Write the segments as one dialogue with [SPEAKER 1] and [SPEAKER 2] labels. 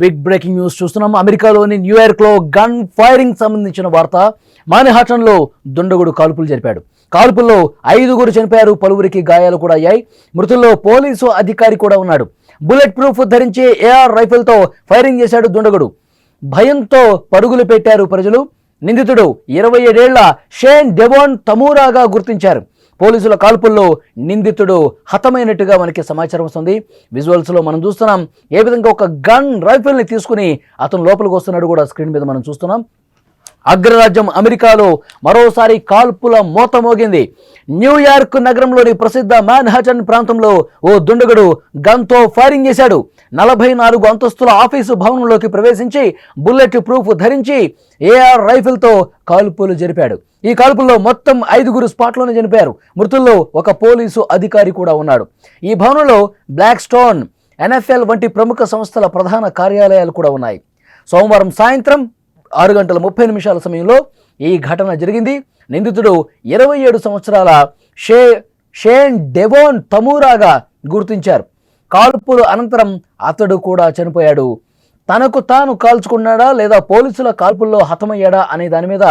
[SPEAKER 1] Big breaking news చూస్తున్నాం. అమెరికాలోని న్యూయార్క్లో గన్ ఫైరింగ్ సంబంధించిన వార్త మానిహాటన్లో దుండగుడు కాల్పులు జరిపాడు. కాల్పుల్లో ఐదుగురు చనిపోయారు పలువురికి గాయాలు కూడా అయ్యాయి. మృతుల్లో పోలీసు అధికారి కూడా ఉన్నాడు. బుల్లెట్ ప్రూఫ్ ధరించి ఏఆర్ రైఫిల్తో ఫైరింగ్ చేశాడు దుండగుడు. భయంతో పరుగులు పెట్టారు ప్రజలు. నిందితుడు ఇరవై ఏడేళ్ళ షేన్ డెవాన్ తమూరాగా గుర్తించారు. పోలీసుల కాల్పుల్లో నిందితుడు హతమైనట్టుగా మనకి సమాచారం వస్తుంది. విజువల్స్లో మనం చూస్తున్నాం ఏ విధంగా ఒక గన్ రైఫిల్ని తీసుకుని అతను లోపలికి వస్తున్నాడు కూడా స్క్రీన్ మీద మనం చూస్తున్నాం. అగ్రరాజ్యం అమెరికాలో మరోసారి కాల్పుల మోత మోగింది. న్యూయార్క్ నగరంలోని ప్రసిద్ధ మ్యాన్హాటన్ ప్రాంతంలో ఓ దుండగుడు గన్తో ఫైరింగ్ చేశాడు. నలభై నాలుగు అంతస్తుల ఆఫీసు భవనంలోకి ప్రవేశించి బుల్లెట్ ప్రూఫ్ ధరించి ఏఆర్ రైఫిల్తో కాల్పులు జరిపాడు. ఈ కాల్పుల్లో మొత్తం ఐదుగురు స్పాట్లోనే చనిపోయారు. మృతుల్లో ఒక పోలీసు అధికారి కూడా ఉన్నాడు. ఈ భవనంలో బ్లాక్ స్టోన్ ఎన్ఎఫ్ఎల్ వంటి ప్రముఖ సంస్థల ప్రధాన కార్యాలయాలు కూడా ఉన్నాయి. సోమవారం సాయంత్రం ఆరు గంటల ముప్పై నిమిషాల సమయంలో ఈ ఘటన జరిగింది. నిందితుడు ఇరవై ఏడు సంవత్సరాల షే షేన్ డెవోన్ తమూరాగా గుర్తించారు. కాల్పులు అనంతరం అతడు కూడా చనిపోయాడు. తనకు తాను కాల్చుకున్నాడా లేదా పోలీసుల కాల్పుల్లో హతమయ్యాడా అనే దాని మీద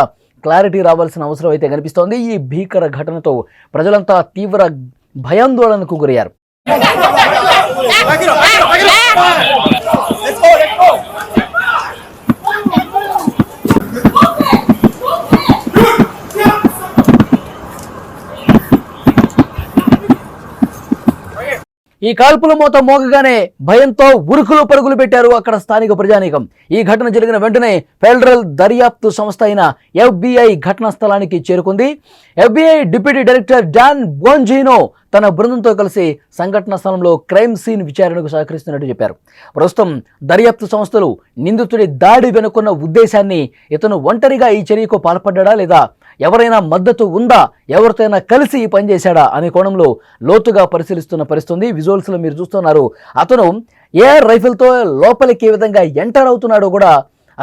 [SPEAKER 1] క్లారిటీ రావాల్సిన అవసరం అయితే కనిపిస్తోంది. ఈ భీకర ఘటనతో ప్రజలంతా తీవ్ర భయాందోళనకు గురయ్యారు. ఈ కాల్పుల మూత మోగగానే భయంతో ఉరుకులు పరుగులు పెట్టారు అక్కడ స్థానిక ప్రజానీకం. ఈ ఘటన జరిగిన వెంటనే ఫెడరల్ దర్యాప్తు సంస్థ అయిన ఎఫ్బిఐ ఘటనా స్థలానికి చేరుకుంది. FBI deputy director Don Bongino తన బృందంతో కలిసి సంఘటన స్థలంలో క్రైమ్ సీన్ విచారణకు సహకరిస్తున్నట్టు చెప్పారు. ప్రస్తుతం దర్యాప్తు సంస్థలు నిందితుడి దాడి వెనుకున్న ఉద్దేశాన్ని ఇతను ఒంటరిగా ఈ చర్యకు పాల్పడ్డా లేదా ఎవరైనా మద్దతు ఉందా? ఎవరితోనైనా కలిసి ఈ పని చేశాడా? అనే కోణంలో లోతుగా పరిశీలిస్తున్న పరిస్థితుంది. విజువల్స్లో మీరు చూస్తున్నారు. అతను ఏఆర్ రైఫిల్తో లోపలికి ఏ విధంగా ఎంటర్ అవుతున్నాడో కూడా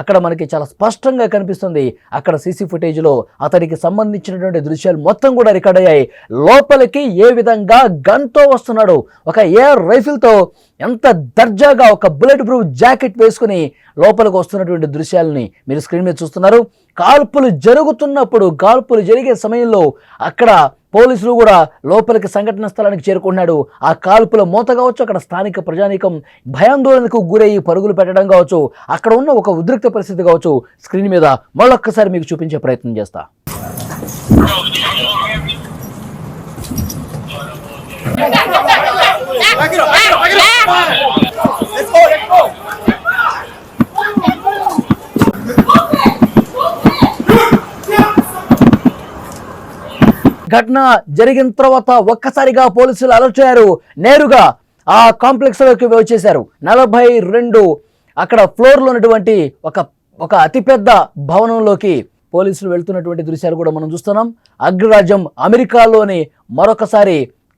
[SPEAKER 1] అక్కడ మనకి చాలా స్పష్టంగా కనిపిస్తుంది. అక్కడ సీసీ ఫుటేజ్లో అతనికి సంబంధించినటువంటి దృశ్యాలు మొత్తం కూడా రికార్డ్ అయ్యాయి. లోపలికి ఏ విధంగా గన్తో వస్తున్నాడు? ఒక ఎయిర్ రైఫిల్తో ఎంత దర్జాగా ఒక బుల్లెట్ ప్రూఫ్ జాకెట్ వేసుకుని లోపలికి వస్తున్నటువంటి దృశ్యాలని మీరు స్క్రీన్ మీద చూస్తున్నారు. కాల్పులు జరుగుతున్నప్పుడు కాల్పులు జరిగే సమయంలో అక్కడ పోలీసులు కూడా లోపలికి సంఘటన స్థలానికి చేరుకున్నాడు ఆ కాల్పుల మూత కావచ్చు అక్కడ స్థానిక ప్రజానీకం భయాందోళనకు గురయ్యి పరుగులు పెట్టడం కావచ్చు అక్కడ ఉన్న ఒక ఉద్రిక్త పరిస్థితి కావచ్చు స్క్రీన్ మీద మళ్ళొక్కసారి మీకు చూపించే ప్రయత్నం చేస్తా
[SPEAKER 2] Let's go, let's go.
[SPEAKER 1] ఘటన జరిగిన తర్వాత ఒక్కసారిగా పోలీసులు అలర్ట్ అయ్యారు. నేరుగా ఆ కాంప్లెక్స్లోకి వచ్చేశారు. నలభై రెండు అక్కడ ఫ్లోర్లో ఉన్నటువంటి ఒక ఒక అతిపెద్ద భవనంలోకి పోలీసులు వెళ్తున్నటువంటి దృశ్యాలు కూడా మనం చూస్తున్నాం. అగ్రరాజ్యం అమెరికాలోని మరొకసారి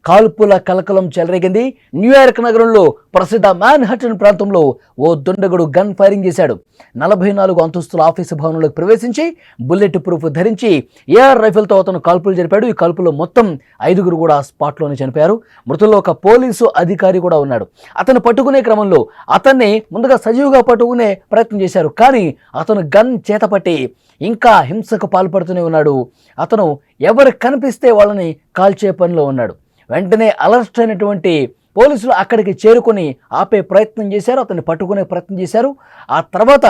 [SPEAKER 1] కాల్పుల కలకలం చెలరేగింది. న్యూయార్క్ నగరంలో ప్రసిద్ధ మ్యాన్హటన్ ప్రాంతంలో ఓ దుండగుడు గన్ ఫైరింగ్ చేశాడు. నలభై నాలుగు అంతస్తుల ఆఫీసు భవనంలోకి ప్రవేశించి బుల్లెట్ ప్రూఫ్ ధరించి ఏఆర్ రైఫిల్తో అతను కాల్పులు జరిపాడు. ఈ కాల్పులో మొత్తం ఐదుగురు కూడా స్పాట్లోనే చనిపోయారు. మృతుల్లో ఒక పోలీసు అధికారి కూడా ఉన్నాడు. అతను పట్టుకునే క్రమంలో అతన్ని ముందుగా సజీవుగా పట్టుకునే ప్రయత్నం చేశారు. కానీ అతను గన్ చేతపట్టి ఇంకా హింసకు పాల్పడుతూనే ఉన్నాడు. అతను ఎవరు కనిపిస్తే వాళ్ళని కాల్చే పనిలో ఉన్నాడు. వెంటనే అలర్ట్ అయినటువంటి పోలీసులు అక్కడికి చేరుకొని ఆపే ప్రయత్నం చేశారు అతన్ని పట్టుకునే ప్రయత్నం చేశారు. ఆ తర్వాత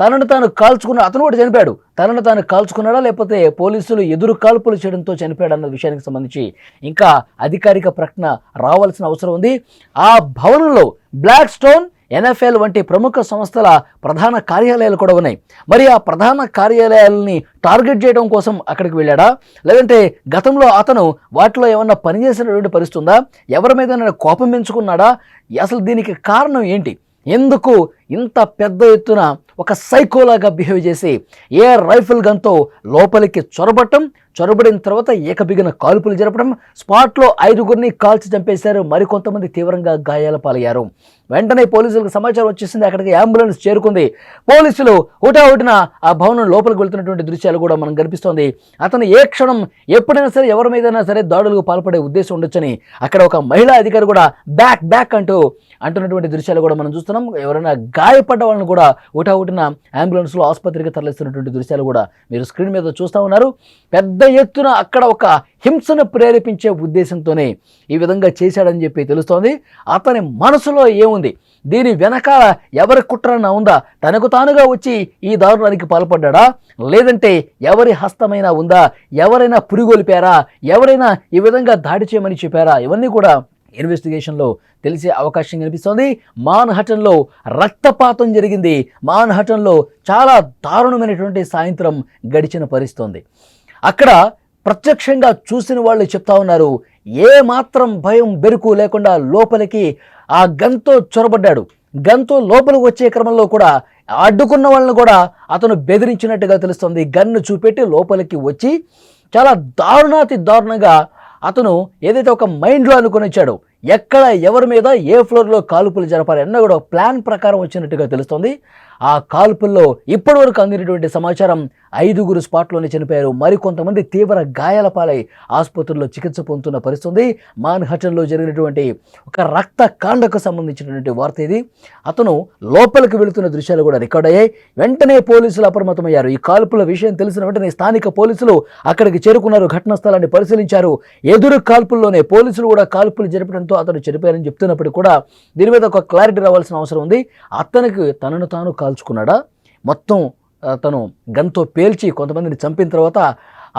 [SPEAKER 1] తనను తాను కాల్చుకున్న అతను కూడా చనిపోయాడు. తనను తాను కాల్చుకున్నాడా లేకపోతే పోలీసులు ఎదురు కాల్పులు చేయడంతో చనిపోయాడు అన్న విషయానికి సంబంధించి ఇంకా అధికారిక ప్రకటన రావాల్సిన అవసరం ఉంది. ఆ భవనంలో బ్లాక్ స్టోన్ ఎన్ఎఫ్ఎల్ వంటి ప్రముఖ సంస్థల ప్రధాన కార్యాలయాలు కూడా ఉన్నాయి. మరి ఆ ప్రధాన కార్యాలయాలని టార్గెట్ చేయడం కోసం అక్కడికి వెళ్ళాడా? లేదంటే గతంలో అతను వాటిలో ఏమన్నా పనిచేసినటువంటి పరిస్థితుందా ఎవరి మీద కోపం పెంచుకున్నాడా? అసలు దీనికి కారణం ఏంటి? ఎందుకు ఇంత పెద్ద ఎత్తున ఒక సైకోలాగా బిహేవ్ చేసి ఏ రైఫిల్ గన్తో లోపలికి చొరబట్టం చొరబడిన తర్వాత ఏకబిగిన కాల్పులు జరపడం స్పాట్లో ఐదుగురిని కాల్చి చంపేశారు మరికొంతమంది తీవ్రంగా గాయాల పాలయ్యారు. వెంటనే పోలీసులకు సమాచారం వచ్చేసింది. అక్కడికి అంబులెన్స్ చేరుకుంది. పోలీసులు హుటాహుటిన ఆ భవనం లోపలికి వెళ్తున్నటువంటి దృశ్యాలు కూడా మనం కనిపిస్తోంది. అతను ఏ క్షణం ఎప్పుడైనా సరే ఎవరి మీదైనా సరే దాడులకు పాల్పడే ఉద్దేశం ఉండొచ్చని అక్కడ ఒక మహిళా అధికారి కూడా బ్యాక్ బ్యాక్ అంటూ అంటున్నటువంటి దృశ్యాలు కూడా మనం చూస్తున్నాం. ఎవరైనా గాయపడ్డ వాళ్ళని కూడా హుటాహుటిన అంబులెన్స్లో ఆసుపత్రికి తరలిస్తున్నటువంటి దృశ్యాలు కూడా మీరు స్క్రీన్ మీద చూస్తూ ఉన్నారు. పెద్ద ఎత్తున అక్కడ ఒక హింసను ప్రేరేపించే ఉద్దేశంతోనే ఈ విధంగా చేశాడని చెప్పి తెలుస్తోంది. అతని మనసులో ఏముంది? దీని వెనకాల ఎవరి కుట్రన ఉందా? తనకు తానుగా వచ్చి ఈ దారుణానికి పాల్పడ్డా లేదంటే ఎవరి హస్తమైనా ఉందా? ఎవరైనా పురిగొల్పారా? ఎవరైనా ఈ విధంగా దాడి చేయమని చెప్పారా? ఇవన్నీ కూడా ఇన్వెస్టిగేషన్లో తెలిసే అవకాశం కనిపిస్తోంది. మాన్హటన్లో రక్తపాతం జరిగింది. మాన్హటన్లో చాలా దారుణమైనటువంటి సాయంత్రం గడిచిన పరిస్థితుంది. అక్కడ ప్రత్యక్షంగా చూసిన వాళ్ళు చెప్తా ఉన్నారు ఏ మాత్రం భయం బెరుకు లేకుండా లోపలికి ఆ గన్తో చొరబడ్డాడు. గన్తో లోపలికి వచ్చే క్రమంలో కూడా అడ్డుకున్న వాళ్ళని కూడా అతను బెదిరించినట్టుగా తెలుస్తుంది. గన్ను చూపెట్టి లోపలికి వచ్చి చాలా దారుణాతి దారుణంగా అతను ఏదైతే ఒక మైండ్లో అనుకుని వచ్చాడో ఎక్కడ ఎవరి మీద ఏ ఫ్లోర్లో కాల్పులు జరపాలి అన్న కూడా ప్లాన్ ప్రకారం వచ్చినట్టుగా తెలుస్తోంది. ఆ కాల్పుల్లో ఇప్పటి వరకు అందినటువంటి సమాచారం ఐదుగురు స్పాట్లోనే చనిపోయారు. మరికొంతమంది తీవ్ర గాయాల పాలై ఆసుపత్రుల్లో చికిత్స పొందుతున్న పరిస్థితుంది మాన్హటన్లో జరిగినటువంటి ఒక రక్త కాండకు సంబంధించినటువంటి వార్త ఇది. అతను లోపలికి వెళుతున్న దృశ్యాలు కూడా రికార్డ్ అయ్యాయి. వెంటనే పోలీసులు అప్రమత్తమయ్యారు. ఈ కాల్పుల విషయం తెలిసిన వెంటనే స్థానిక పోలీసులు అక్కడికి చేరుకున్నారు. ఘటనా స్థలాన్ని పరిశీలించారు. ఎదురు కాల్పుల్లోనే పోలీసులు కూడా కాల్పులు జరపడంతో అతను చనిపోయారని చెప్తున్నప్పుడు కూడా దీని మీద ఒక క్లారిటీ రావాల్సిన అవసరం ఉంది. అతనికి తనను తాను కాల్చుకున్నాడా? మొత్తం అతను గన్తో పేల్చి కొంతమందిని చంపిన తర్వాత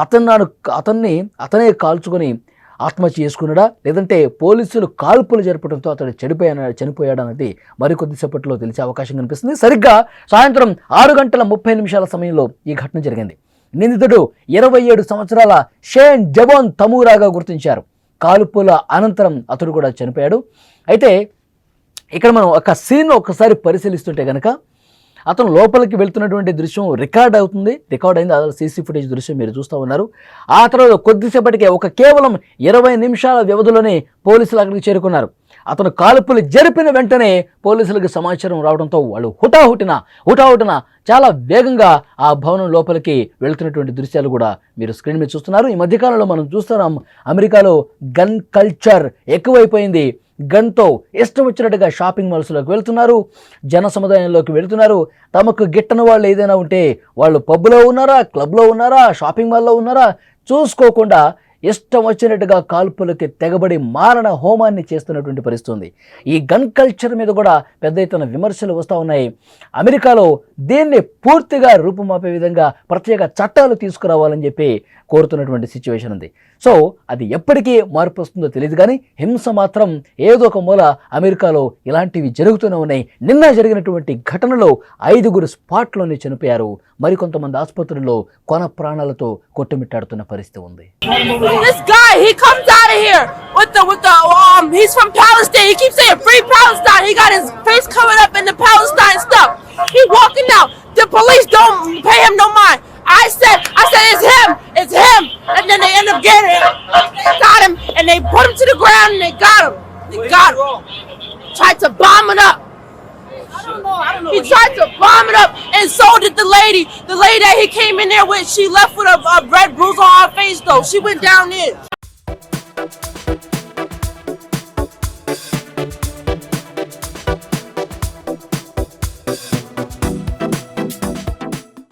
[SPEAKER 1] అతను నాడు అతన్ని అతనే కాల్చుకొని ఆత్మహత్య చేసుకున్నాడా? లేదంటే పోలీసులు కాల్పులు జరపడంతో అతడు చెడిపోయాన చనిపోయాడు అనేది మరికొద్దిసేపట్లో తెలిసే అవకాశం కనిపిస్తుంది. సరిగ్గా సాయంత్రం ఆరు గంటల ముప్పై నిమిషాల సమయంలో ఈ ఘటన జరిగింది. నిందితుడు ఇరవై ఏడు సంవత్సరాల షేన్ జవాన్ తమూరాగా గుర్తించారు. కాల్పుల అనంతరం అతడు కూడా చనిపోయాడు. అయితే ఇక్కడ మనం ఒక సీన్ ఒకసారి పరిశీలిస్తుంటే కనుక అతను లోపలికి వెళ్తున్నటువంటి దృశ్యం రికార్డ్ అవుతుంది. రికార్డ్ అయింది. అదే సీసీ ఫుటేజ్ దృశ్యం మీరు చూస్తూ ఉన్నారు. ఆ తర్వాత కొద్దిసేపటికే ఒక కేవలం ఇరవై నిమిషాల వ్యవధిలోనే పోలీసులు అక్కడికి చేరుకున్నారు. అతను కాల్పులు జరిపిన వెంటనే పోలీసులకు సమాచారం రావడంతో వాళ్ళు హుటాహుటిన హుటాహుటిన చాలా వేగంగా ఆ భవనం లోపలికి వెళ్తున్నటువంటి దృశ్యాలు కూడా మీరు స్క్రీన్ మీద చూస్తున్నారు. ఈ మధ్యకాలంలో మనం చూస్తున్నాం అమెరికాలో గన్ కల్చర్ ఎక్కువైపోయింది. గన్తో ఇష్టం వచ్చినట్టుగా షాపింగ్ మాల్స్లోకి వెళ్తున్నారు. జన సముదాయంలోకి వెళ్తున్నారు. తమకు గిట్టని వాళ్ళు ఏదైనా ఉంటే వాళ్ళు పబ్లో ఉన్నారా క్లబ్లో ఉన్నారా షాపింగ్ మాల్లో ఉన్నారా? చూసుకోకుండా ఇష్టం వచ్చినట్టుగా కాల్పులకి తెగబడి మారణ హోమాన్ని చేస్తున్నటువంటి పరిస్థితి ఉంది. ఈ గన్ కల్చర్ మీద కూడా పెద్ద ఎత్తున విమర్శలు వస్తూ ఉన్నాయి. అమెరికాలో దీన్ని పూర్తిగా రూపుమాపే విధంగా ప్రత్యేక చట్టాలు తీసుకురావాలని చెప్పి కోరుతున్నటువంటి సిచ్యువేషన్ ఉంది సో అది ఎప్పటికీ మార్పు వస్తుందో తెలియదు కానీ హింస మాత్రం ఏదో ఒక మూల అమెరికాలో ఇలాంటివి జరుగుతూనే ఉన్నాయి నిన్న జరిగినటువంటి ఘటనలో ఐదుగురు స్పాట్లోనే చనిపోయారు మరికొంతమంది ఆసుపత్రుల్లో కొన ప్రాణాలతో కొట్టుమిట్టాడుతున్న పరిస్థితి ఉంది
[SPEAKER 3] with the with the um. He's from Palestine. He keeps saying free Palestine. He got his face covered tried to it up, and so did the lady. The lady that he came in there with, she left with a, a red bruise on her face, though. She went down there.